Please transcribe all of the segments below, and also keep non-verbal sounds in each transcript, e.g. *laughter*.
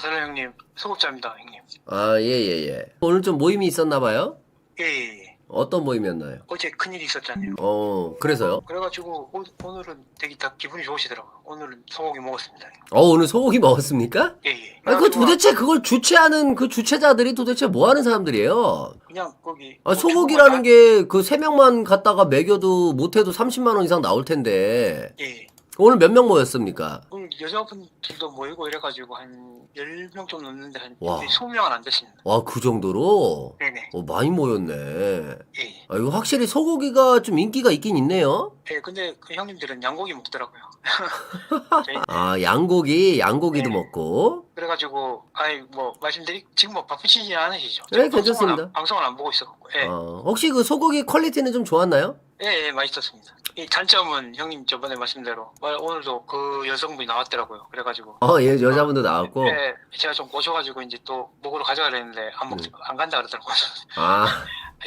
자살라 형님, 소급자입니다, 형님. 아, 예, 예, 예. 오늘 좀 모임이 있었나 봐요? 예, 예, 예. 어떤 모임이었나요? 어제 큰일이 있었잖아요. 어, 그래서요? 그래가지고 오, 오늘은 되게 다 기분이 좋으시더라고요. 오늘은 소고기 먹었습니다. 어, 오늘 소고기 먹었습니까? 예, 예. 아니, 그 도대체 그걸 주최하는 그 주최자들이 도대체 뭐 하는 사람들이에요? 그냥 거기 아, 뭐 소고기라는 게 그 세 명만 갖다가 먹여도 못해도 30만 원 이상 나올 텐데. 다- 예. 오늘 몇 명 모였습니까? 오늘 여자분들도 모이고 이래가지고 한 10명 좀 넘는데 한 와. 20명은 안 되십니다. 와, 그 정도로? 네네. 어, 많이 모였네. 예. 아, 이거 확실히 소고기가 좀 인기가 있긴 있네요. 예, 근데 그 형님들은 양고기 먹더라고요. *laughs* 저희 아, 양고기, 양고기도 네. 먹고. 그래가지고 아이 뭐 말씀드리 지금 뭐 바쁘시지 않으시죠? 네, 방송을 괜찮습니다. 안, 방송을 안 보고 있어갖고 예, 어, 혹시 그 소고기 퀄리티는 좀 좋았나요? 예, 예, 맛있었습니다. 이 단점은 형님 저번에 말씀대로 말- 오늘도 그 여성분이 나왔더라고요. 그래가지고 어, 예, 여자분도 나왔고. 예, 제가 좀 꼬셔가지고 이제 또 먹으러 가져가려 했는데 안 먹, 음. 안 간다 그러더라고요. 아,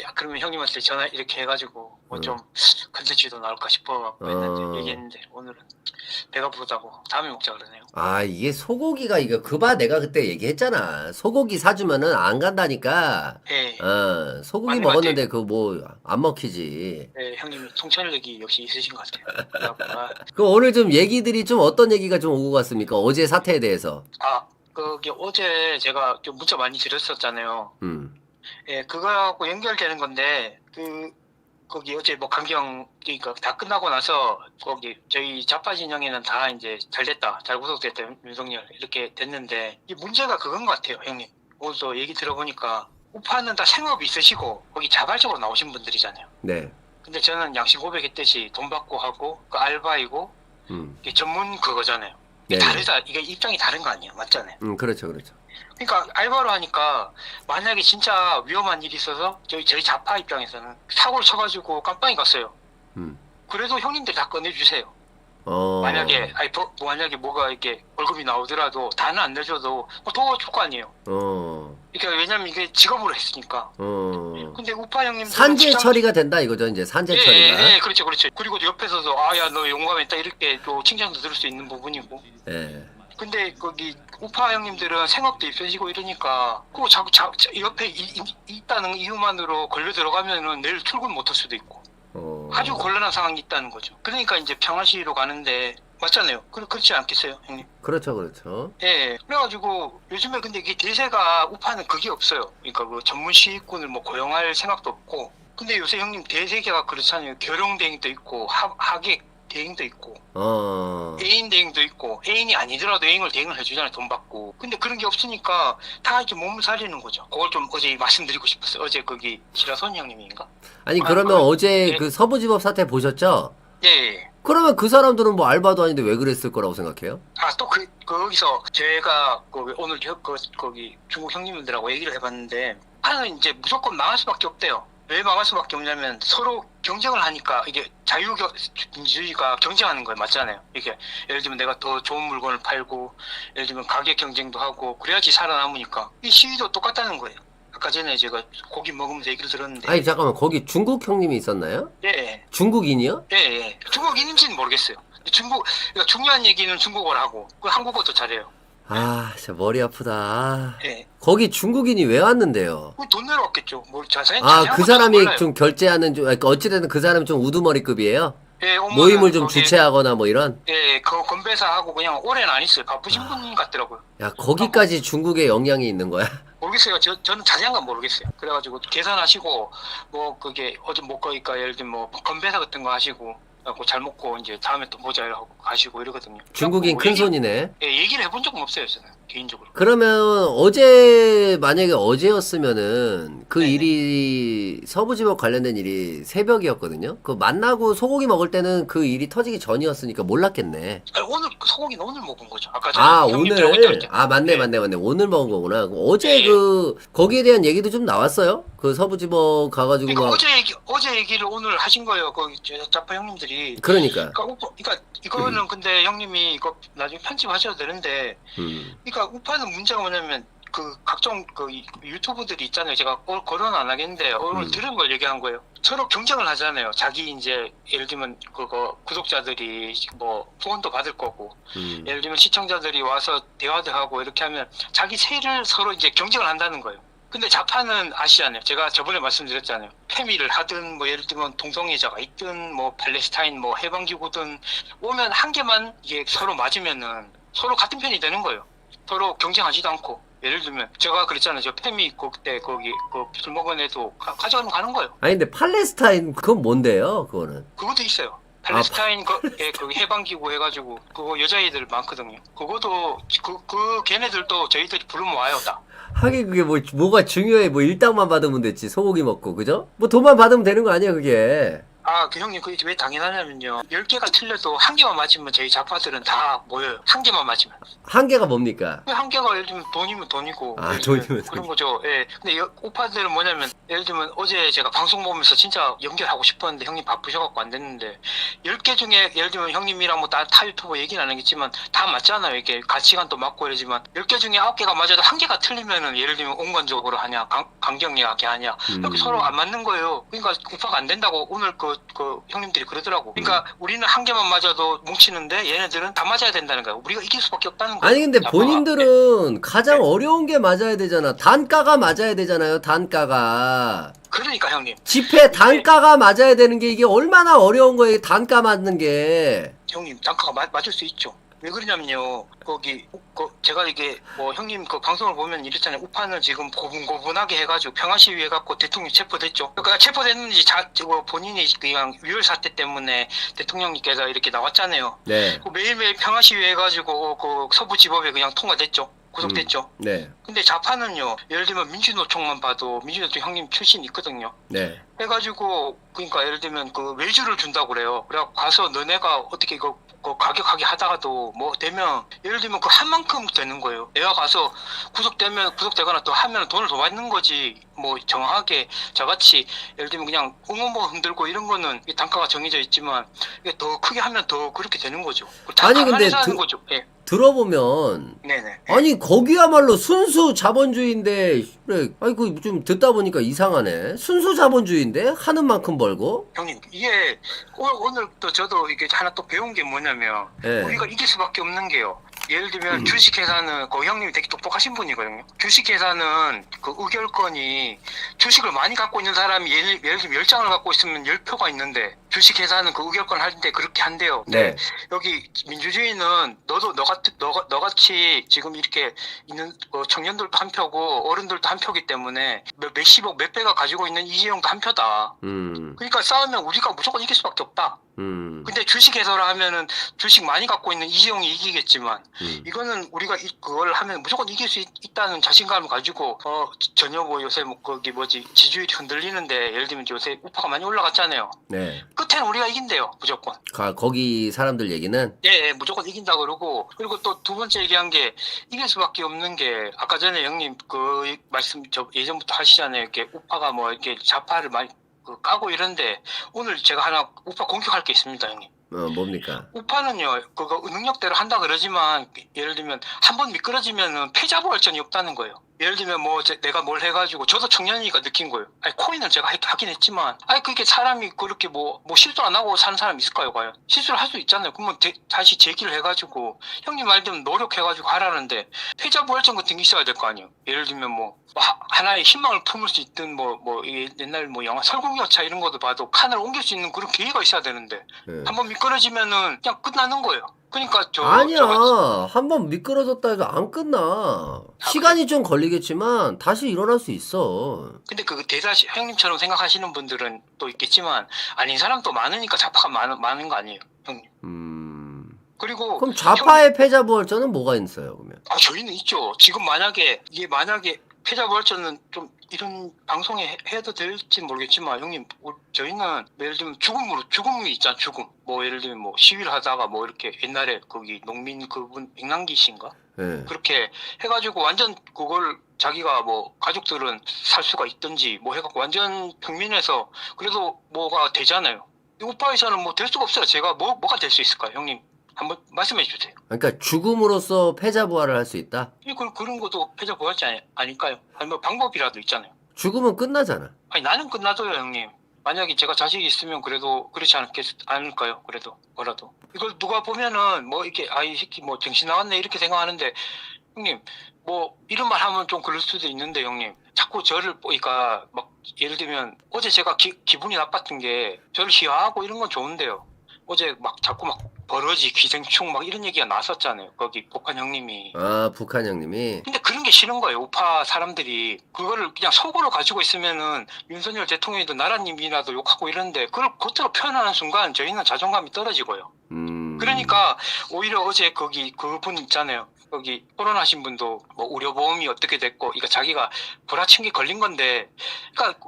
야, *laughs* 그러면 형님한테 전화 이렇게 해가지고 뭐 음. 좀 컨텐츠도 나올까 싶어갖고 어. 얘기했는데 오늘은 배가 부르다고 다음에 먹자 그러네요. 아, 이게 소고기가 이거 그봐 내가 그때 얘기했잖아. 소고기 사주면은 안 간다니까. 예, 어, 소고기 맞네, 먹었는데 그 뭐 안 먹히지. 예, 형님이 통찰력이 역시 있으신 것 같아요. 그래갖고 아, 그 오늘 좀 얘기들이 좀 어떤 얘기가 좀 오고 갔습니까? 어제 사태에 대해서. 아, 그게 어제 제가 좀 문자 많이 드렸었잖아요. 음. 예, 그거하고 연결되는 건데, 그, 거기 어제 뭐 강경, 그러니까 다 끝나고 나서, 거기 저희 좌파 진영에는 다 이제 잘 됐다, 잘 구속됐다, 윤석열, 이렇게 됐는데, 이 문제가 그건 것 같아요, 형님. 오늘도 얘기 들어보니까, 우파는 다 생업이 있으시고, 거기 자발적으로 나오신 분들이잖아요. 네. 근데 저는 양심 고백했듯이 돈 받고 하고, 그 알바이고, 음. 이게 전문 그거잖아요. 네. 다르다, 이게 입장이 다른 거 아니에요, 맞잖아요. 음, 그렇죠, 그렇죠. 그러니까 알바로 하니까 만약에 진짜 위험한 일이 있어서 저희 저희 자파 입장에서는 사고를 쳐가지고 깜빵이 갔어요. 음. 그래도 형님들 다 꺼내주세요. 어. 만약에 아니 버- 만약에 뭐가 이렇게 벌금이 나오더라도 다는 안 내줘도 뭐 도와줄 거 아니에요. 어. 그러니까 왜냐면 이게 직업으로 했으니까. 어. 근데 우파 형님들 산재 처리가 된다 이거죠, 이제 산재 예, 처리가. 예, 예, 그렇죠, 그렇죠. 그리고 옆에서도 아야 너 용감했다 이렇게 또 칭찬도 들을 수 있는 부분이고. 예. 근데 거기 우파 형님들은 생업도 있으시고 이러니까 그 자꾸 자, 자- 옆에 이, 이- 있다는 이유만으로 걸려 들어가면은 내일 출근 못할 수도 있고 어. 아주 곤란한 상황이 있다는 거죠. 그러니까 이제 평화시위로 가는데 맞잖아요. 그, 그렇지 않겠어요, 형님? 그렇죠, 그렇죠. 예. 그래가지고 요즘에 근데 이게 대세가 우파는 그게 없어요. 그러니까 그 전문 시위꾼을 뭐 고용할 생각도 없고. 근데 요새 형님 대세계가 그렇잖아요. 결용 대행도 있고 하, 하객 대행도 있고 어. 애인 대행도 있고 애인이 아니더라도 애인을 대행을 해주잖아요 돈 받고 근데 그런 게 없으니까 다 이렇게 몸을 사리는 거죠 그걸 좀 어제 말씀드리고 싶었어요 어제 거기 지라손 형님인가 아니 아, 그러면 그- 어제 예. 그 서부지법 사태 보셨죠? 예, 예. 그러면 그 사람들은 뭐 알바도 아닌데 왜 그랬을 거라고 생각해요? 아 또 그 거기서 제가 거기 오늘 겨- 그, 거기 중국 형님들하고 얘기를 해봤는데 하는 이제 무조건 망할 수밖에 없대요 왜 망할 수밖에 없냐면 서로 경쟁을 하니까 이게 자유민주주의가 경쟁하는 거예요. 맞잖아요. 이게 예를 들면 내가 더 좋은 물건을 팔고 예를 들면 가격 경쟁도 하고 그래야지 살아남으니까 이 시위도 똑같다는 거예요. 아까 전에 제가 고기 먹으면서 얘기를 들었는데. 아니 잠깐만. 거기 중국 형님이 있었나요? 예, 중국인이요? 예, 예. 중국인인지는 모르겠어요. 중국 그러니까 중요한 얘기는 중국어를 하고 그 한국어도 잘해요 아 진짜 머리 아프다. 예. 거기 중국인이 왜 왔는데요? 그돈 내러 왔겠죠. 뭘 자세히 아 자세한 그 것도 사람이 몰라요. 좀 결제하는 좀 그러니까 어찌됐든 그 사람이 좀 우두머리급이에요. 예, 모임을 좀 거기- 주최하거나 뭐 이런. 예, 그 건배사하고 그냥 오래는 안 있어요. 바쁘신 아. 분 같더라고요. 야 거기까지 중국의 영향이 있는 거야? *laughs* 모르겠어요. 저, 저는 자세한 건 모르겠어요. 그래가지고 계산하시고 뭐 그게 어제 못 가니까 예를 들면 뭐 건배사 같은 거 하시고 갖고 잘 먹고 이제 다음에 또 보자 이러고 가시고 이러거든요. 중국인 큰 손이네. 예, 얘기를 해본 적은 없어요. 저는 개인적으로. 그러면 어제 만약에 어제였으면은 그 네네. 일이 서부지법 관련된 일이 새벽이었거든요. 그 만나고 소고기 먹을 때는 그 일이 터지기 전이었으니까 몰랐겠네. 아니, 오늘 소고기는 오늘 먹은 거죠. 아까 전에 아 오늘. 아 맞네 네. 맞네 맞네 오늘 먹은 거구나. 그럼 어제 네. 그 거기에 대한 얘기도 좀 나왔어요. 그 서부지법 가가지고 그러니까 막 어제 얘기 어제 얘기를 오늘 하신 거예요. 거기 저 자파 형님들이. 그러니까 그러니까, 그러니까 이거는 근데 형님이 이거 나중에 편집하셔도 되는데 음. 그러니까 우파는 문제가 뭐냐면 그 각종 그 이- 유튜브들이 있잖아요. 제가 오- 거론 안 하겠는데 오늘 음. 들은 걸 얘기한 거예요. 서로 경쟁을 하잖아요. 자기 이제 예를 들면 그거 구독자들이 뭐 후원도 받을 거고 음. 예를 들면 시청자들이 와서 대화도 하고 이렇게 하면 자기 세를 서로 이제 경쟁을 한다는 거예요. 근데 자파는 아시잖아요. 제가 저번에 말씀드렸잖아요. 페미를 하든 뭐 예를 들면 동성애자가 있든 뭐 팔레스타인 뭐 해방기구든 오면 한 개만 이게 서로 맞으면은 서로 같은 편이 되는 거예요. 서로 경쟁하지도 않고 예를 들면 제가 그랬잖아요. 저 페미 그때 거기 그술 먹은 애도 가, 가져가면 가는 거예요. 아니 근데 팔레스타인 그건 뭔데요? 그거는 그것도 있어요. 팔레스타인 거, 예, 그 해방기구 해가지고 그거 여자애들 많거든요. 그것도 그, 그 걔네들도 저희들이 부르면 와요 다. 하긴 그게 뭐 뭐가 중요해? 뭐 일당만 받으면 됐지 소고기 먹고 그죠? 뭐 돈만 받으면 되는 거 아니야 그게? 아, 그 형님, 그게 왜 당연하냐면요. 10개가 틀려도 한 개만 맞으면 저희 자파들은 다 모여요. 한 개만 맞으면. 한계가 뭡니까? 한 개가 예를 들면 돈이면 돈이고. 아, 예를 들면 돈이면 그런 거죠. 예. 근데 여- 오빠들은 뭐냐면, 예를 들면 어제 제가 방송 보면서 진짜 연결하고 싶었는데 형님 바쁘셔갖고 안 됐는데, 10개 중에 예를 들면 형님이랑 뭐 다 유튜버 얘기는 안 하겠지만, 다 맞잖아요. 이게 가치관도 맞고 이러지만, 10개 중에 9개가 맞아도 한 개가 틀리면은 예를 들면 온건적으로 하냐, 강, 강경하게 하냐, 이렇게 음. 서로 안 맞는 거예요. 그러니까 오빠가 안 된다고 오늘 그, 그 형님들이 그러더라고. 그러니까 우리는 한 개만 맞아도 뭉치는데 얘네들은 다 맞아야 된다는 거야. 우리가 이길 수밖에 없다는 거야. 아니 근데 본인들은 가장 어려운 게 맞아야 되잖아. 단가가 맞아야 되잖아요. 단가가. 그러니까 형님. 집회 단가가 맞아야 되는 게 이게 얼마나 어려운 거예요. 단가 맞는 게. 형님 단가가 맞, 맞을 수 있죠. 왜 그러냐면요. 거기 그 제가 이게 뭐 형님 그 방송을 보면 이랬잖아요. 우파는 지금 고분고분하게 해가지고 평화 시위 해갖고 대통령 체포됐죠. 그러니까 체포됐는지 자 뭐 본인이 그냥 유혈 사태 때문에 대통령님께서 이렇게 나왔잖아요. 네. 그 매일매일 평화 시위 해가지고 그 서부지법에 그냥 통과됐죠. 구속됐죠. 네. 근데 자파는요, 예를 들면 민주노총만 봐도 민주노총 형님 출신 있거든요. 네. 해가지고 그러니까 예를 들면 그 외주를 준다고 그래요. 그래 가서 너네가 어떻게 이거 그 가격하게 하다가도 뭐 되면 예를 들면 그 한 만큼 되는 거예요. 내가 가서 구속되면 구속되거나 또 하면 돈을 더 받는 거지. 뭐 정확하게 저같이 예를 들면 그냥 응원봉 흔들고 이런 거는 이 단가가 정해져 있지만 이게 더 크게 하면 더 그렇게 되는 거죠. 다 아니, 근데 드- 거죠. 예, 들어보면 네네. 아니 거기야말로 순수 자본주의인데 그래 아니 그 좀 듣다 보니까 이상하네 순수 자본주의 인데 하는 만큼 벌고 형님 이게 오늘, 오늘 또 저도 이게 하나 또 배운 게 뭐냐면 예. 우리가 이길 수밖에 없는 게요. 예를 들면 음. 주식회사는 그 형님이 되게 똑똑하신 분이거든요. 주식회사는 그 의결권이 주식을 많이 갖고 있는 사람이 예를, 예를 들면 10장을 갖고 있으면 10표가 있는데 주식 회사는 그 의결권 할때 그렇게 한대요. 네. 여기 민주주의는 너도 너같 너가 너같이 지금 이렇게 있는 뭐 청년들도 한 표고 어른들도 한 표기 때문에 몇, 십억몇 배가 가지고 있는 이재용도 한 표다. 음. 그러니까 싸우면 우리가 무조건 이길 수밖에 없다. 음. 근데 주식 해서라 하면은 주식 많이 갖고 있는 이재용이 이기겠지만 음. 이거는 우리가 이, 그걸 하면 무조건 이길 수 있, 다는 자신감을 가지고 어 전혀 뭐 요새 뭐 거기 뭐지 지지율이 흔들리는데 예를 들면 요새 우파가 많이 올라갔잖아요. 네. 그 10 우리가 이긴대요, 무조건. 아, 거기 사람들 얘기는? 예, 예 무조건 이긴다 그러고, 그리고 또 두 번째 얘기한 게, 이길 수밖에 없는 게, 아까 전에 형님 그 말씀 저 예전부터 하시잖아요. 이렇게 우파가 뭐 이렇게 좌파를 많이 그 까고 이런데, 오늘 제가 하나 우파 공격할 게 있습니다, 형님. 어, 뭡니까? 우파는요, 그거 능력대로 한다 그러지만, 예를 들면, 한 번 미끄러지면은 패자부활전이 없다는 거예요. 예를 들면 뭐, 제- 내가 뭘 해가지고, 저도 청년이니까 느낀 거예요. 아니, 코인은 제가 하- 하긴 했지만, 아니, 그게 사람이 그렇게 뭐, 뭐 실수 안 하고 사는 사람 있을까요, 과연? 실수를 할 수 있잖아요. 그러면 대- 다시 제기를 해가지고, 형님 말대로 노력해가지고 하라는데, 패자부활전 같은 게 있어야 될 거 아니에요. 예를 들면 뭐, 하- 하나의 희망을 품을 수 있든 뭐, 뭐, 이 옛날 뭐 영화 설국열차 이런 것도 봐도 칸을 옮길 수 있는 그런 기회가 있어야 되는데, 예. 한번 미끄러지면은 그냥 끝나는 거예요. 그러니까 저 아니야. 저- 한 번 미끄러졌다 해도 안 끝나. 시간이 좀 걸리겠지만 다시 일어날 수 있어. 근데 그 대다시 형님처럼 생각하시는 분들은 또 있겠지만 아닌 사람도 많으니까 좌파가 많은 많은 거 아니에요, 형님. 음. 그리고 그럼 좌파의 패자부활전은 뭐가 있어요, 그러면? 아 저희는 있죠. 지금 만약에 이게 만약에 패자부활전은 좀 이런 방송에 해- 해도 될지 모르겠지만 형님 우- 저희는 예를 들면 죽음으로 죽음이 있잖아 죽음 뭐 예를 들면 뭐 시위를 하다가 뭐 이렇게 옛날에 거기 농민 그분 백남기 씨인가 예. 그렇게 해가지고 완전 그걸 자기가 뭐 가족들은 살 수가 있든지 뭐 해갖고 완전 평민에서 그래도 뭐가 되잖아요. 이 우파에서는 뭐 될 수가 없어요. 제가 뭐 뭐가 될 수 있을까요, 형님? 한번 말씀해 주세요. 그러니까 죽음으로써 패자 부활을 할 수 있다. 이 그, 그런 것도 패자 아니, 아닐까요? 아니 뭐 방법이라도 있잖아요. 죽으면 끝나잖아. 아니 나는 끝나도요 형님. 만약에 제가 자식이 있으면 그래도 그렇지 않겠, 않을까요? 그래도 뭐라도 이걸 누가 보면은 뭐 이렇게 아이 새끼 뭐 정신 나갔네 이렇게 생각하는데 형님 뭐 이런 말 하면 좀 그럴 수도 있는데 형님 자꾸 저를 보니까 막 예를 들면 어제 제가 기, 기분이 나빴던 게 저를 희화하고 이런 건 좋은데요. 어제 막 자꾸 막 버러지 기생충 막 이런 얘기가 나왔었잖아요. 거기 복한 형님이. 아 북한 형님이 근데 그런 게 싫은 거예요. 우파 사람들이 그거를 그냥 속으로 가지고 있으면은 윤석열 대통령이도 나라님이라도 욕하고 이러는데 그걸 겉으로 표현하는 순간 저희는 자존감이 떨어지고요. 음. 그러니까 오히려 어제 거기 그분 있잖아요. 거기 토론하신 분도 뭐 의료보험이 어떻게 됐고, 그러니까 자기가 불화층기 걸린 건데, 그러니까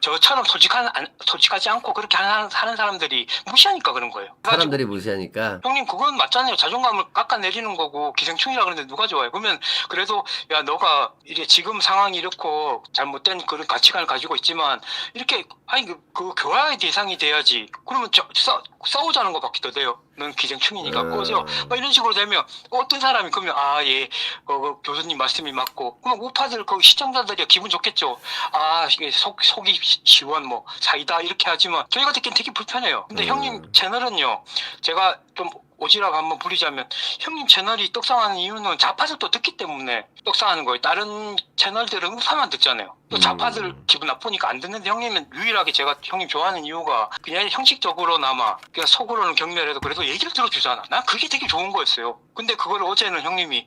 저처럼 솔직한 안- 솔직하지 않고 그렇게 하는, 하는 사람들이 무시하니까 그런 거예요. 그래가지고 사람들이 무시하니까 형님 그건 맞잖아요. 자존감을 깎아내리는 거고 기생충이라 그러는데 누가 좋아요? 그러면 그래도 야 너가 이게 지금 상황이 이렇고 잘못된 그런 가치관을 가지고 있지만 이렇게 아니 그, 그 교화의 대상이 돼야지. 그러면 저, 싸, 싸우자는 것밖에 더 돼요. 넌 기생충이니까 음. 꺼져. 뭐 이런 식으로 되면 어떤 사람이 그러면 아 예 어, 그 교수님 말씀이 맞고 그럼 우파들 그 시청자들이 기분 좋겠죠. 아 이게 속 속이 시- 시원 뭐 사이다 이렇게 하지만 저희가 듣기엔 되게 불편해요. 근데 음. 형님 채널은요. 제가 좀 오지랖 한번 부리자면 형님 채널이 떡상하는 이유는 좌파들도 듣기 때문에 떡상하는 거예요. 다른 채널들은 우파만 듣잖아요. 또 음. 좌파들 기분 나쁘니까 안 듣는데 형님은 유일하게 제가 형님 좋아하는 이유가 그냥 형식적으로나마 그냥 속으로는 경멸해도 그래도 얘기를 들어주잖아. 난 그게 되게 좋은 거였어요. 근데 그걸 어제는 형님이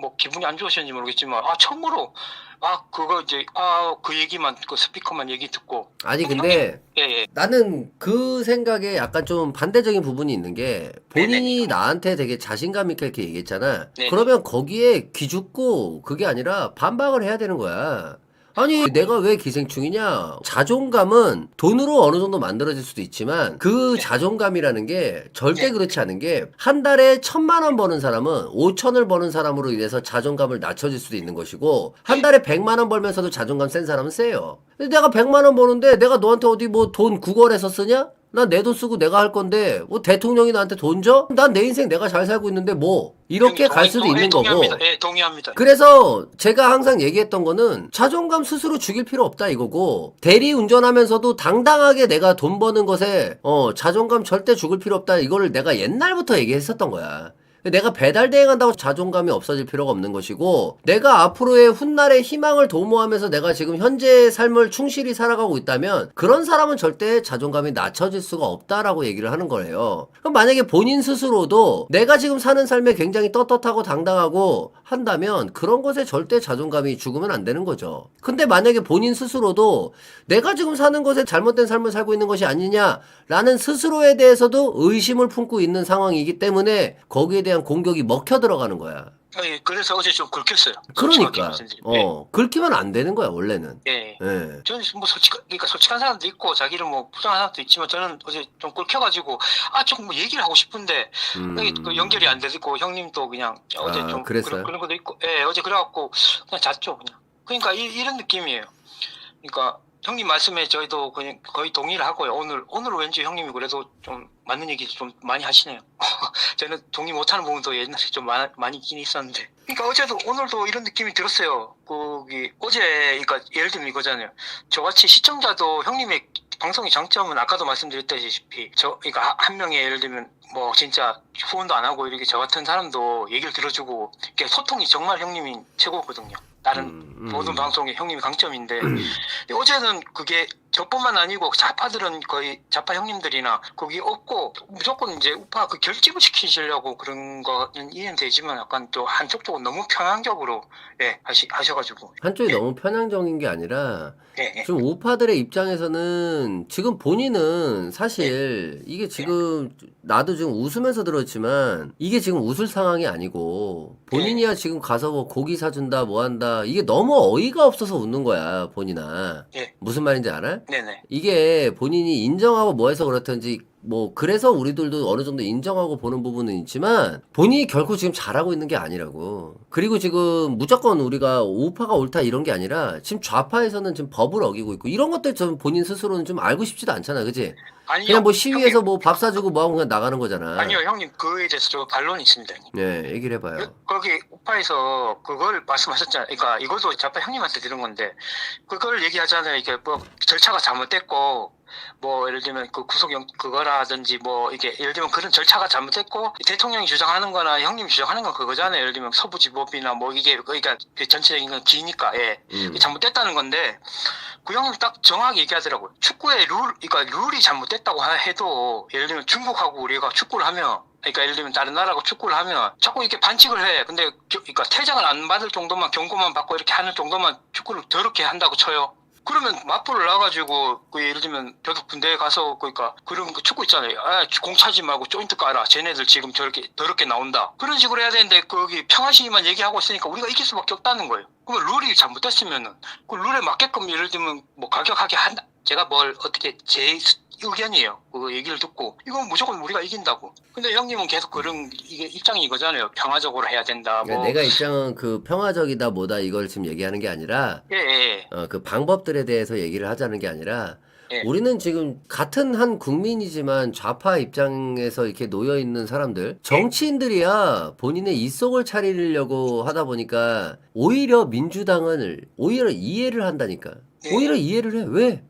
뭐 기분이 안 좋으셨는지 모르겠지만 아 처음으로 아 그거 이제 아 그 얘기만 그 스피커만 얘기 듣고 아니 근데 예 예 나는 그 생각에 약간 좀 반대적인 부분이 있는 게 본인이 나한테 되게 자신감 있게 이렇게 얘기했잖아. 네네. 그러면 거기에 기죽고 그게 아니라 반박을 해야 되는 거야. 아니 내가 왜 기생충이냐? 자존감은 돈으로 어느 정도 만들어질 수도 있지만 그 네. 자존감이라는 게 절대 네. 그렇지 않은 게 한 달에 천만 원 버는 사람은 오천을 버는 사람으로 인해서 자존감을 낮춰질 수도 있는 것이고 한 달에 백만 원 벌면서도 자존감 센 사람은 세요. 내가 백만 원 버는데 내가 너한테 어디 뭐돈 구걸해서 쓰냐? 난 내 돈 쓰고 내가 할 건데 뭐 대통령이 나한테 돈 줘? 난 내 인생 내가 잘 살고 있는데 뭐 이렇게 갈 수도 동의- 있는 거고 동의합니다. 예 동의합니다. 그래서 제가 항상 얘기했던 거는 자존감 스스로 죽일 필요 없다 이거고 대리 운전하면서도 당당하게 내가 돈 버는 것에 어 자존감 절대 죽을 필요 없다 이거를 내가 옛날부터 얘기했었던 거야. 내가 배달 대행한다고 자존감이 없어질 필요가 없는 것이고 내가 앞으로의 훗날의 희망을 도모하면서 내가 지금 현재의 삶을 충실히 살아가고 있다면 그런 사람은 절대 자존감이 낮춰질 수가 없다라고 얘기를 하는 거예요. 그럼 만약에 본인 스스로도 내가 지금 사는 삶에 굉장히 떳떳하고 당당하고 한다면 그런 것에 절대 자존감이 죽으면 안 되는 거죠. 근데 만약에 본인 스스로도 내가 지금 사는 것에 잘못된 삶을 살고 있는 것이 아니냐라는 스스로에 대해서도 의심을 품고 있는 상황이기 때문에 거기에 대한 공격이 먹혀 들어가는 거야. 예, 그래서 어제 좀 긁혔어요. 그러니까. 어 긁히면 안 되는 거야 원래는. 예. 예. 예. 저는 뭐 솔직 그러니까 솔직한 사람도 있고 자기를 뭐 부정한 사람도 있지만 저는 어제 좀 긁혀가지고 아좀뭐 얘기를 하고 싶은데 음. 그 연결이 안 되고 형님도 그냥 어제 아, 좀 그랬어요? 그런 것도 있고 예 어제 그래갖고 그냥 잤죠 그냥 그러니까 이, 이런 느낌이에요 그러니까 형님 말씀에 저희도 그냥 거의 동의를 하고요. 오늘 오늘 왠지 형님이 그래도 좀 맞는 얘기 좀 많이 하시네요. *laughs* 저는 동의 못하는 부분도 옛날에 좀 많, 많이 있긴 있었는데. 그러니까 어제도 오늘도 이런 느낌이 들었어요. 거기 어제 그러니까 예를 들면 이거잖아요. 저같이 시청자도 형님의 방송의 장점은 아까도 말씀드렸다시피 저 그러니까 한 명의 예를 들면 뭐 진짜 후원도 안 하고 이렇게 저 같은 사람도 얘기를 들어주고 이렇게 소통이 정말 형님이 최고거든요. 다른 음, 음. 모든 방송에 형님이 강점인데 *clears throat* 어제는 그게 저뿐만 아니고 좌파들은 거의 좌파 형님들이나 거기 없고 무조건 이제 우파 그 결집을 시키시려고 그런 거는 이해는 되지만 약간 또 한쪽 쪽은 너무 편향적으로 예 하시 하셔가지고 한쪽이 너무 편향적인 게 아니라 예, 예. 좀 우파들의 입장에서는 지금 본인은 사실 이게 지금 나도 지금 웃으면서 들었지만 이게 지금 웃을 상황이 아니고 본인이야 지금 가서 뭐 고기 사준다 뭐 한다 이게 너무 어이가 없어서 웃는 거야 본인아 예. 무슨 말인지 알아? 네네. 이게 본인이 인정하고 뭐 해서 그렇든지 뭐 그래서 우리들도 어느 정도 인정하고 보는 부분은 있지만 본인이 결코 지금 잘하고 있는 게 아니라고. 그리고 지금 무조건 우리가 우파가 옳다 이런 게 아니라 지금 좌파에서는 지금 법을 어기고 있고 이런 것들 좀 본인 스스로는 좀 알고 싶지도 않잖아, 그지? 아니요. 그냥 뭐 시위에서 뭐 밥 사주고 뭐 하고 그냥 나가는 거잖아. 아니요, 형님 그에 대해서 저 반론이 있습니다. 형님. 네, 얘기를 해봐요. 그- 거기 우파에서 그걸 말씀하셨잖아요. 그러니까 이것도 자파 형님한테 들은 건데 그걸 얘기하잖아요. 이게 뭐 절차가 잘못됐고 뭐 예를 들면 그 구속영 그거라든지 뭐 이게 예를 들면 그런 절차가 잘못됐고 대통령이 주장하는-거나 형님이 주장하는 건 그거잖아요. 예를 들면 서부지법이나 뭐 이게 그러니까 그 전체적인 건 기니까 예. 음. 잘못됐다는 건데 그 형님 딱 정확히 얘기하더라고요. 축구의 룰, 그러니까 룰이 잘못됐다고 하- 해도 예를 들면 중국하고 우리가 축구를 하면 그러니까 예를 들면 다른 나라하고 축구를 하면 자꾸 이렇게 반칙을 해. 근데 겨- 그러니까 퇴장을 안 받을 정도만 경고만 받고 이렇게 하는 정도만 축구를 더럽게 한다고 쳐요. 그러면 맞불을 놔가지고 그 예를 들면 저도 군대에 가서 그러니까 그런 그 축구 있잖아요. 아, 공 차지 말고 조인트 깔아. 쟤네들 지금 저렇게 더럽게 나온다. 그런 식으로 해야 되는데 거기 평화시위만 얘기하고 있으니까 우리가 이길 수밖에 없다는 거예요. 그러면 룰이 잘못됐으면은 그 룰에 맞게끔 예를 들면 뭐 가격하게 한다. 제가 뭘 어떻게 제 의견이에요. 그 얘기를 듣고 이건 무조건 우리가 이긴다고. 근데 형님은 계속 그런 이게 입장이 이거잖아요. 평화적으로 해야 된다. 그러니까 뭐 내가 입장은 그 평화적이다 뭐다 이걸 지금 얘기하는 게 아니라 예, 예. 어, 그 방법들에 대해서 얘기를 하자는 게 아니라 예. 우리는 지금 같은 한 국민이지만 좌파 입장에서 이렇게 놓여 있는 사람들 정치인들이야 본인의 이속을 차리려고 하다 보니까 오히려 민주당을 오히려 이해를 한다니까 네. 오히려 이해를 해 왜?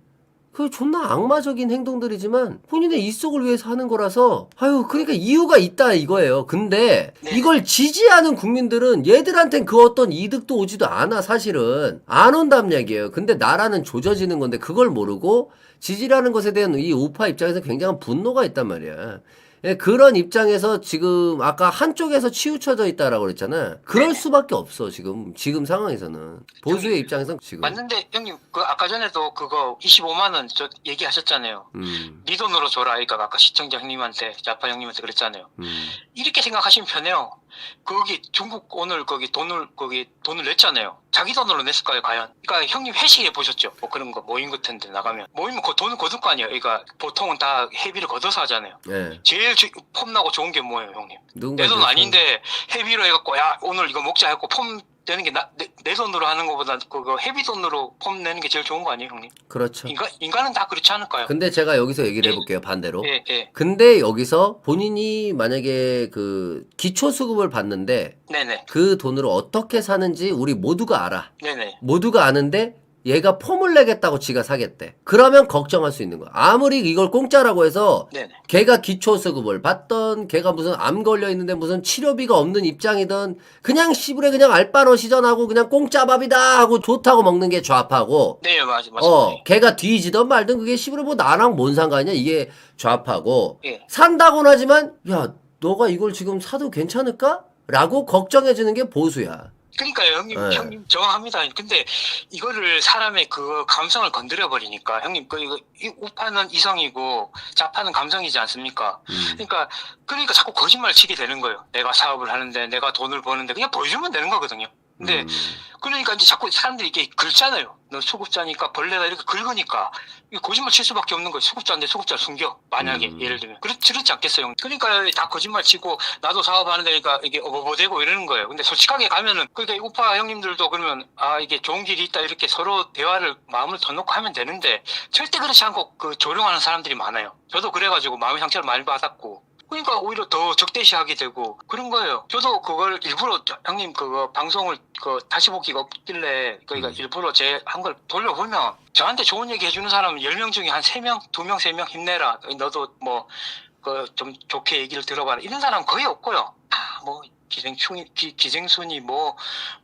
그 존나 악마적인 행동들이지만 본인의 이속을 위해서 하는 거라서 아유 그러니까 이유가 있다 이거예요. 근데 네. 이걸 지지하는 국민들은 얘들한텐 그 어떤 이득도 오지도 않아 사실은 안 온다는 얘기예요. 근데 나라는 조져지는 건데 그걸 모르고 지지라는 것에 대한 이 우파 입장에서 굉장한 분노가 있단 말이야. 예, 그런 입장에서 지금 아까 한쪽에서 치우쳐져 있다라고 그랬잖아. 그럴 네. 수밖에 없어 지금 지금 상황에서는 보수의 입장에서 지금. 맞는데 형님 그 아까 전에도 그거 25만 원 저 얘기하셨잖아요. 음, 네 돈으로 줘라. 그러니까 아까 시청자 형님한테 자파 형님한테 그랬잖아요. 음. 이렇게 생각하시면 편해요. 거기 중국 오늘 거기 돈을 거기 돈을 냈잖아요. 자기 돈으로 냈을까요, 과연? 그러니까 형님 회식해 보셨죠? 뭐 그런 거 모임 같은 데 나가면 모이면 그 돈을 거둘 거 아니에요. 그러니까 보통은 다 회비를 걷어서 하잖아요. 예. 제일 주- 폼나고 좋은 게 뭐예요, 형님? 내 돈 아닌데 회비로 해갖고 야 오늘 이거 먹자 해갖고 폼 내는 게내 돈으로 하는 것보다 그거 회비 돈으로 폼 내는 게 제일 좋은 거 아니에요, 형님? 그렇죠. 인간 인간은 다 그렇지 않을까요? 근데 제가 여기서 얘기를 예. 해볼게요 반대로. 예, 예, 근데 여기서 본인이 만약에 그 기초 수급을 받는데 네네, 그 돈으로 어떻게 사는지 우리 모두가 알아. 네네, 모두가 아는데 얘가 폼을 내겠다고 지가 사겠대. 그러면 걱정할 수 있는 거야. 아무리 이걸 공짜라고 해서 네네. 걔가 기초수급을 받던 걔가 무슨 암 걸려 있는데 무슨 치료비가 없는 입장이든 그냥 시부레 그냥 알바로 시전하고 그냥 공짜 밥이다 하고 좋다고 먹는 게 좌파고 네, 맞, 맞습니다. 어 걔가 뒤지던 말든 그게 시부레 뭐 나랑 뭔 상관이냐 이게 좌파고 예. 산다고는 하지만 야 너가 이걸 지금 사도 괜찮을까? 라고 걱정해 주는 게 보수야. 그러니까요, 형님, 네. 형님 정확합니다. 근데 이거를 사람의 그 감성을 건드려 버리니까 형님 그 이거 이 우파는 이성이고 좌파는 감성이지 않습니까? 음. 그러니까 그러니까 자꾸 거짓말 치게 되는 거예요. 내가 사업을 하는데 내가 돈을 버는데 그냥 보여주면 되는 거거든요. 근데 음. 그러니까 이제 자꾸 사람들이 이렇게 긁잖아요. 너 수급자니까 벌레가 이렇게 긁으니까 거짓말 칠 수밖에 없는 거예요. 수급자인데 수급자를 숨겨. 만약에 음. 예를 들면 그렇 그렇지 않겠어요. 그러니까 다 거짓말 치고 나도 사업하는 데니까 이게 어버버대고 이러는 거예요. 근데 솔직하게 가면은 그러니까 우파 형님들도 그러면 아 이게 좋은 길이 있다 이렇게 서로 대화를 마음을 더 놓고 하면 되는데 절대 그렇지 않고 그 조롱하는 사람들이 많아요. 저도 그래가지고 마음의 상처를 많이 받았고 그러니까 오히려 더 적대시하게 되고 그런 거예요. 저도 그걸 일부러 저- 형님 그거 방송을 그 다시 보기가 없길래 그러니까 음. 일부러 제 한 걸 돌려보면 저한테 좋은 얘기 해주는 사람은 10명 중에 한 3명, 2명, 3명 힘내라. 너도 뭐 그 좀 좋게 얘기를 들어봐라. 이런 사람 거의 없고요. 아, 뭐 기생충이 기, 기생순이 뭐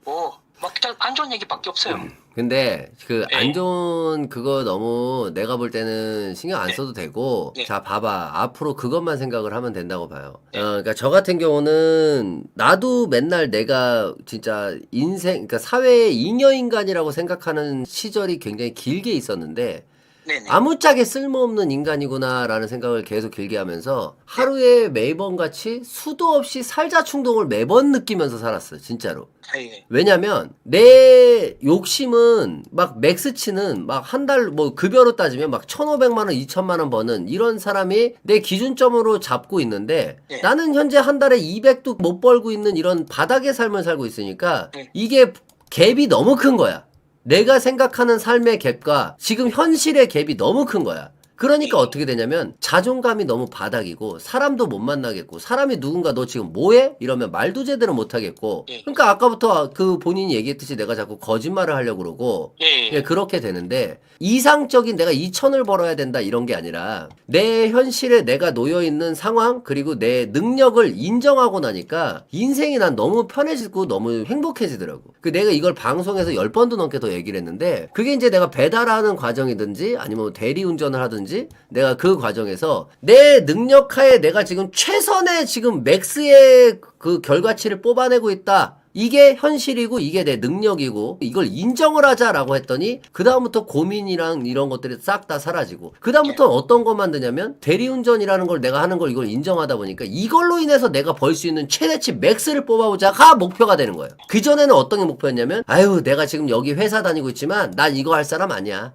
뭐막안 좋은 얘기밖에 없어요. 근데 그 네. 안 좋은 그거 너무 내가 볼 때는 신경 안 네. 써도 되고 네. 자 봐봐 앞으로 그것만 생각을 하면 된다고 봐요. 네. 어, 그러니까 저 같은 경우는 나도 맨날 내가 진짜 인생 그러니까 사회의 잉여 인간이라고 생각하는 시절이 굉장히 길게 있었는데 네네. 아무짝에 쓸모없는 인간이구나라는 생각을 계속 길게 하면서 하루에 매번 같이 수도 없이 살자 충동을 매번 느끼면서 살았어 진짜로 예. 왜냐면 내 욕심은 막 맥스치는 막 한 달 뭐 급여로 따지면 막 1,500만 원, 2천만 원 버는 이런 사람이 내 기준점으로 잡고 있는데 네. 나는 현재 한 달에 200도 못 벌고 있는 이런 바닥의 삶을 살고 있으니까 네. 이게 갭이 너무 큰 거야. 내가 생각하는 삶의 갭과 지금 현실의 갭이 너무 큰 거야. 그러니까 네. 어떻게 되냐면 자존감이 너무 바닥이고 사람도 못 만나겠고 사람이 누군가 너 지금 뭐해? 이러면 말도 제대로 못 하겠고 예. 그러니까 아까부터 그 본인이 얘기했듯이 내가 자꾸 거짓말을 하려고 그러고 예. 예. 예, 그렇게 되는데 이상적인 내가 2천을 벌어야 된다 이런 게 아니라 내 현실에 내가 놓여 있는 상황 그리고 내 능력을 인정하고 나니까 인생이 난 너무 편해지고 너무 행복해지더라고. 그 내가 이걸 방송에서 10번도 넘게 더 얘기를 했는데 그게 이제 내가 배달하는 과정이든지 아니면 대리 운전을 하든지 내가 그 과정에서 내 능력하에 내가 지금 최선의 지금 맥스의 그 결과치를 뽑아내고 있다. 이게 현실이고 이게 내 능력이고 이걸 인정을 하자라고 했더니 그 다음부터 고민이랑 이런 것들이 싹 다 사라지고 그 다음부터 어떤 것만 드냐면 대리운전이라는 걸 내가 하는 걸 이걸 인정하다 보니까 이걸로 인해서 내가 벌 수 있는 최대치 맥스를 뽑아보자가 목표가 되는 거예요. 그 전에는 어떤 게 목표였냐면 아유 내가 지금 여기 회사 다니고 있지만 난 이거 할 사람 아니야.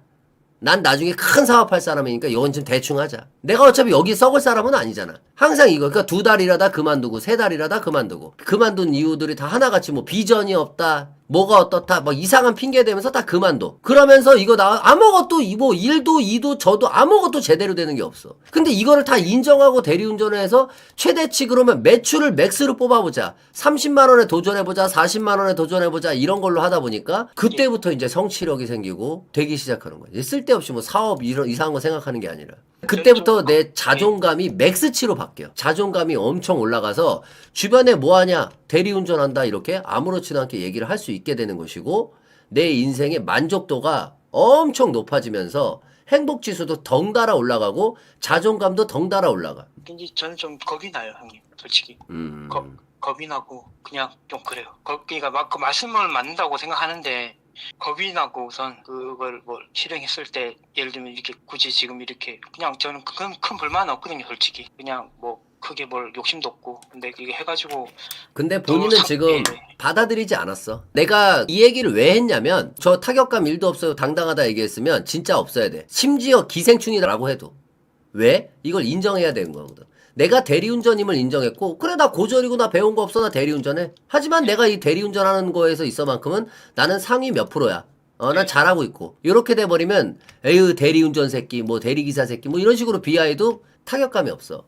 난 나중에 큰 사업할 사람이니까 이건 좀 대충 하자. 내가 어차피 여기 썩을 사람은 아니잖아. 항상 이거. 그러니까 두 달이라다 그만두고 세 달이라다 그만두고. 그만둔 이유들이 다 하나같이 뭐 비전이 없다. 뭐가 어떻다. 막 이상한 핑계 대면서 다 그만둬. 그러면서 이거 나 아무것도 이뭐 일도 이도 저도 아무것도 제대로 되는 게 없어. 근데 이거를 다 인정하고 대리운전을 해서 최대치 그러면 매출을 맥스로 뽑아보자. 30만 원에 도전해보자. 40만 원에 도전해보자. 이런 걸로 하다 보니까 그때부터 이제 성취력이 생기고 되기 시작하는 거야. 쓸데없이 뭐 사업 이런 이상한 거 생각하는 게 아니라. 그때부터 내 자존감이 맥스치로 바뀌어. 자존감이 엄청 올라가서 주변에 뭐 하냐? 대리운전한다. 이렇게 아무렇지도 않게 얘기를 할 수 있게 되는 것이고 내 인생의 만족도가 엄청 높아지면서 행복 지수도 덩달아 올라가고 자존감도 덩달아 올라가. 근데 저는 좀 겁이 나요, 형님. 솔직히. 음. 겁, 겁이 나고 그냥 좀 그래요. 겁, 그러니까 막 그 말씀을 맞는다고 생각하는데 겁이 나고 우선 그걸 뭐 실행했을 때 예를 들면 이렇게 굳이 지금 이렇게 그냥 저는 큰, 큰 불만 없거든요, 솔직히. 그냥 뭐 크게 뭘 욕심도 없고 근데 이게 해가지고 근데 본인은 상- 지금 예, 예. 받아들이지 않았어. 내가 이 얘기를 왜 했냐면 저 타격감 일도 없어요. 당당하다 얘기했으면 진짜 없어야 돼. 심지어 기생충이라고 해도. 왜? 이걸 인정해야 되는 거거든. 내가 대리운전임을 인정했고 그래 나 고졸이고 나 배운 거 없어 나 대리운전해. 하지만 내가 이 대리운전하는 거에서 있어만큼은 나는 상위 몇 프로야. 어, 난 잘하고 있고. 이렇게 돼버리면, 에휴, 대리운전 새끼, 뭐, 대리기사 새끼, 뭐, 이런 식으로 비하해도 타격감이 없어.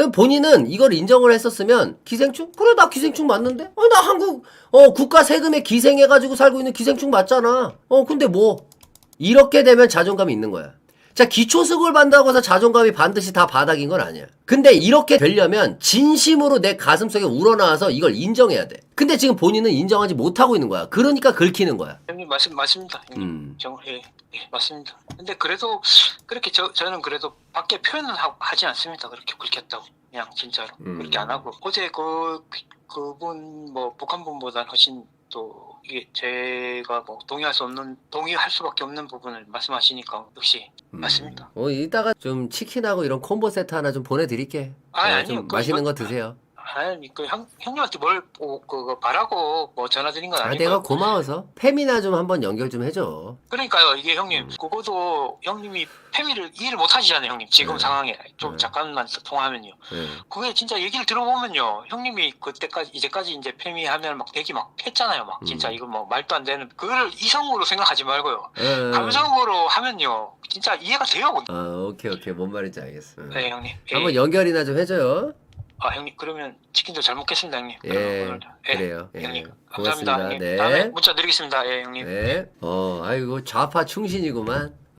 그럼 본인은 이걸 인정을 했었으면 기생충? 그래 나 기생충 맞는데? 어 나 한국 어 국가 세금에 기생해가지고 살고 있는 기생충 맞잖아. 어 근데 뭐 이렇게 되면 자존감이 있는 거야. 자 기초수급을 받는다고 해서 자존감이 반드시 다 바닥인 건 아니야. 근데 이렇게 되려면 진심으로 내 가슴속에 우러나와서 이걸 인정해야 돼. 근데 지금 본인은 인정하지 못하고 있는 거야. 그러니까 긁히는 거야. 형님 말씀 맞습니다. 형님. 음. 정, 예, 예, 맞습니다. 근데 그래도 그렇게 저, 저는 그래도 밖에 표현은 하, 하지 않습니다. 그렇게 굵혔다고. 그냥 진짜로. 음. 그렇게 안 하고. 어제 그, 그분, 뭐, 북한분보다 훨씬 또, 이게 제가 뭐, 동의할 수 없는, 동의할 수밖에 없는 부분을 말씀하시니까, 역시, 맞습니다. 어 이따가 좀 치킨하고 이런 콤보 세트 하나 좀 보내드릴게. 아, 어, 아니요. 좀 그거 맛있는 거 이거- 드세요. 아니, 그 형, 형님한테 뭘, 뭐, 그거 바라고, 뭐, 전화드린 건 아, 아니고. 내가 고마워서 팸이나 좀 한번 연결 좀 해줘. 그러니까요, 이게 형님, 음. 그거도 형님이 패미를 이해를 못 하시잖아요, 형님. 지금 네. 상황에. 좀 네. 잠깐만 통화하면요. 예. 그게 진짜 얘기를 들어보면요. 형님이 그때까지, 이제까지 이제 패미 하면 막 되게 막 했잖아요. 막 진짜 음. 이거 뭐 말도 안 되는. 그걸 이성으로 생각하지 말고요. 예. 감성으로 하면요. 진짜 이해가 돼요. 아, 오케이, 오케이. 뭔 말인지 알겠어. 네, 형님. 예. 한번 연결이나 좀 해줘요. 아, 형님. 그러면 치킨도 잘 먹겠습니다, 형님. 예, 오늘, 예, 그래요. 예. 형님. 고맙습니다. 감사합니다. 형님. 네. 다음에 문자 드리겠습니다. 예, 형님. 네. 어, 아이고, 좌파 충신이구만.